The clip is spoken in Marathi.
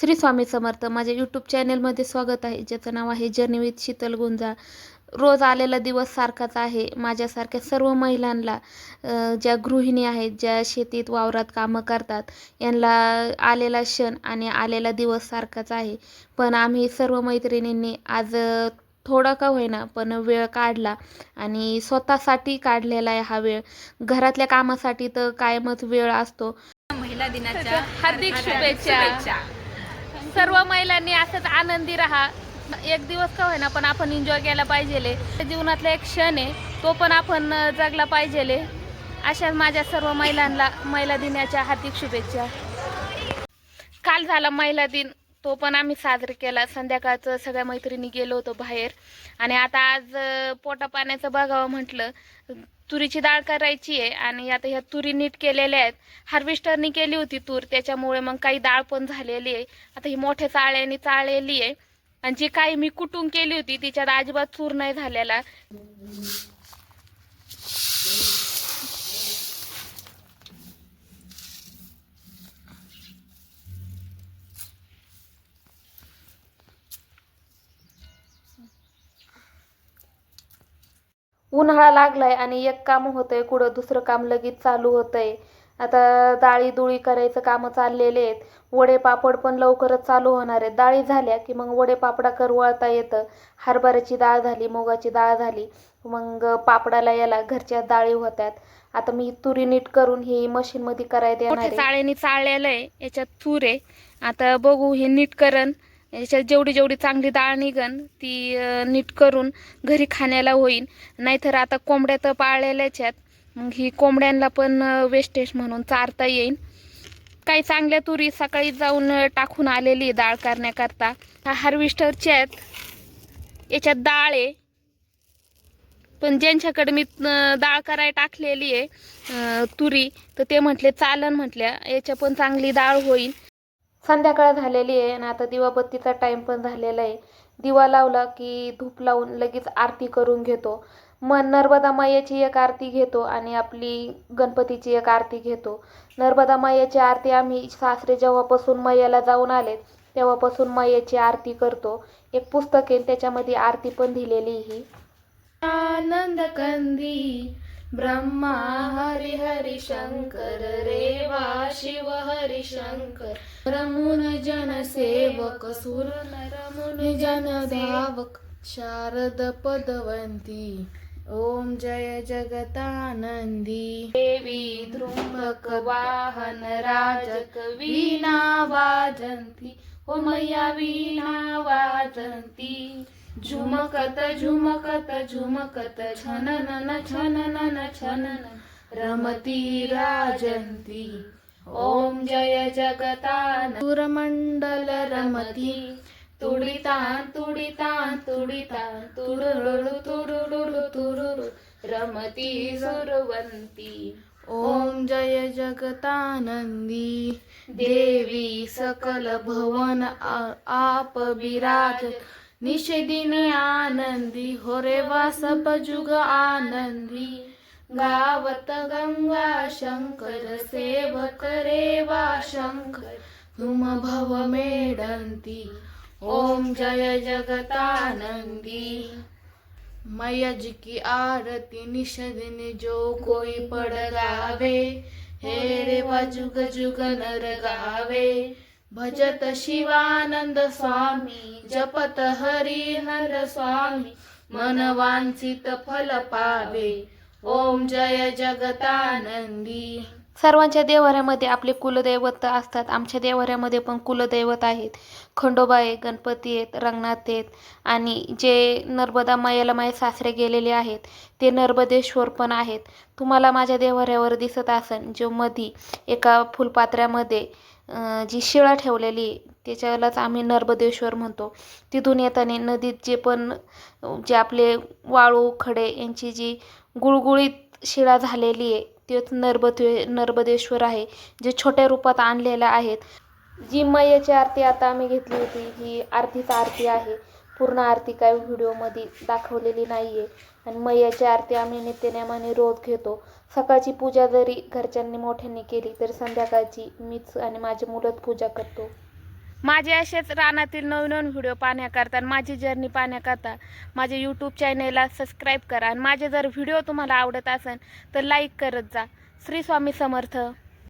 श्री स्वामी समर्थ. माझ्या यूट्यूब चॅनेलमध्ये स्वागत आहे. ज्याचं नाव आहे जर्नी विथ शीतल गुंजाळ रोज आलेला दिवस सारखाच आहे. माझ्यासारख्या सर्व महिलांना ज्या गृहिणी आहेत ज्या शेतीत वावरात कामं करतात यांना आलेला क्षण आणि आलेला दिवस सारखाच आहे. पण आम्ही सर्व मैत्रिणींनी आज थोडा का होईना पण वेळ काढला आणि स्वतःसाठी काढलेला आहे हा वेळ. घरातल्या कामासाठी तर कायमच वेळ असतो. महिला दिनाच्या हार्दिक शुभेच्छा. सर्व महिलांनी असंच आनंदी राहा. एक दिवस का होईना पण आपण एन्जॉय केला पाहिजे जीवनातला एक क्षण आहे तो पण आपण जगला पाहिजे अशाच माझ्या सर्व महिलांना महिला दिनाच्या हार्दिक शुभेच्छा. काल झाला महिला दिन. तो पण आम्ही साजरा केला. संध्याकाळचं सगळ्या मैत्रिणी गेलो होतो बाहेर. आणि आता आज पोटापाण्याचं पोटा पाण्याचं बघावं म्हटलं. तुरीची डाळ करायची आहे आणि आता ह्या तुरी नीट केलेल्या आहेत. हार्वेस्टरनी केली होती तूर त्याच्यामुळे मग काही डाळ पण झालेली आहे. आता ही मोठ्या चाळ्याने चाळलेली आहे. आणि जी काही मी कुटून केली होती तिच्यात अजिबात चूर नाही झालेला. उन्हाळा लागलाय आणि एक काम होतंय कुठं दुसरं काम लगेच चालू होतंय. आता डाळी दुळी करायचं कामं चाललेले आहेत. वडे पापड पण लवकरच चालू होणार आहेत. डाळी झाल्या की मग वडे पापडाकर वळता येतं. हरभऱ्याची डाळ झाली मुगाची डाळ झाली मग पापडाला याला घरच्या डाळी होत्यात. आता मी तुरी नीट करून ही मशीनमध्ये करायला चाळ्याने चाळलेलं आहे याच्यात तूर आहे. आता बघू हे नीट करण. याच्यात जेवढी जेवढी चांगली डाळ निघन ती नीट करून घरी खाण्याला होईल नाहीतर आता कोंबड्या तर पाळलेल्याच आहेत. मग ही कोंबड्यांना पण वेस्टेज म्हणून चारता येईल काही चांगल्या तुरी सकाळी जाऊन टाकून आलेली आहे डाळ करण्याकरता. हा हार्वेस्टरच्या आहेत. याच्यात डाळ आहे. पण ज्यांच्याकडे मी डाळ करायला टाकलेली आहे तुरी तर ते म्हटले चालन म्हटल्या. याच्या पण चांगली डाळ होईल संध्याकाळ झालेली आहे आणि आता दिवाबत्तीचा टाईम पण झालेला आहे. दिवा लावला की धूप लावून लगेच आरती करून घेतो. मग नर्मदा मायाची एक आरती घेतो आणि आपली गणपतीची एक आरती घेतो. नर्मदा मायाची आरती आम्ही सासरे जेव्हापासून मैयाला जाऊन आले तेव्हापासून मैयाची आरती करतो. एक पुस्तक आहे त्याच्यामध्ये आरती पण दिलेली ही आनंद कंदी ब्रह्मा हरि हरि शंकर रेवा शिव हरि शंकर रमुन जन सेवक सुर रमुन जन धावक शारद पदवंती। ओम जय जगतानंदी। देवी ध्रुवक वाहन राजक वीणा वाजंती। ओ वीणा वाजंती। झुमकत झुमकत झुमकत छननन छननन छनन रमती राजंती. ओम जय जगतान. सुरमंडल रमती. तुडितान तुडितान तुडितान. तुरुरुरु तुरुरुरु तुरुरु रमती सुरवंती. ओम जय जगतानंदी. देवी सकल भवन आप विराज. निषदिन आनंदी होरे वासप जुग आनंदी. गावत गंगा शंकर सेवक रेवा शंकर. तुम भव मेडंती ओम जय जगतानंदी. मैया जी की आरती निषदिन जो कोई पड़ गावे. हे रे जुग जुग नर गावे. भजत शिवानंद स्वामी जपत हरिहर स्वामी मनवांछित फल पावे. ओम जय जगतानंदी. सर्वांच्या देवाऱ्यामध्ये आपले कुलदैवत असतात. आमच्या देवाऱ्यामध्ये पण कुलदैवत आहेत. खंडोबा आहे गणपती आहेत रंगनाथ आहेत आणि जे नर्मदा मायाला माझे सासरे गेलेले आहेत ते नर्मदेश्वर पण आहेत. तुम्हाला माझ्या देवाऱ्यावर दिसत असन जो मधी एका फुलपात्र्यामध्ये जी शिळा ठेवलेली आहे त्याच्यालाच आम्ही नर्मदेश्वर म्हणतो. तिथून येताना नदीत जे पण जे आपले वाळू खडे यांची जी गुळगुळीत शिळा झालेली आहे तेच नर्मदे नर्मदेश्वर आहे जे छोट्या रूपात आणलेलं आहेत. जी मैयाची आरती आता आम्ही घेतली होती ही आरतीच आरती आहे. पूर्ण आरती काय व्हिडिओमध्ये दाखवलेली नाही आहे आणि मैयाची आरती आम्ही नित्यनेमाने रोज घेतो. सकाळची पूजा जरी घरच्यांनी मोठ्यांनी केली तर संध्याकाळची मीच आणि माझी मुलंच पूजा करतो. माझे असेच रानातील नवीन नवीन व्हिडिओ पाहण्याकरता आणि माझी जर्नी पाहण्याकरता माझे यूट्यूब चॅनेलला सबस्क्राईब करा आणि माझे जर व्हिडिओ तुम्हाला आवडत असेल तर लाईक करत जा. श्री स्वामी समर्थ.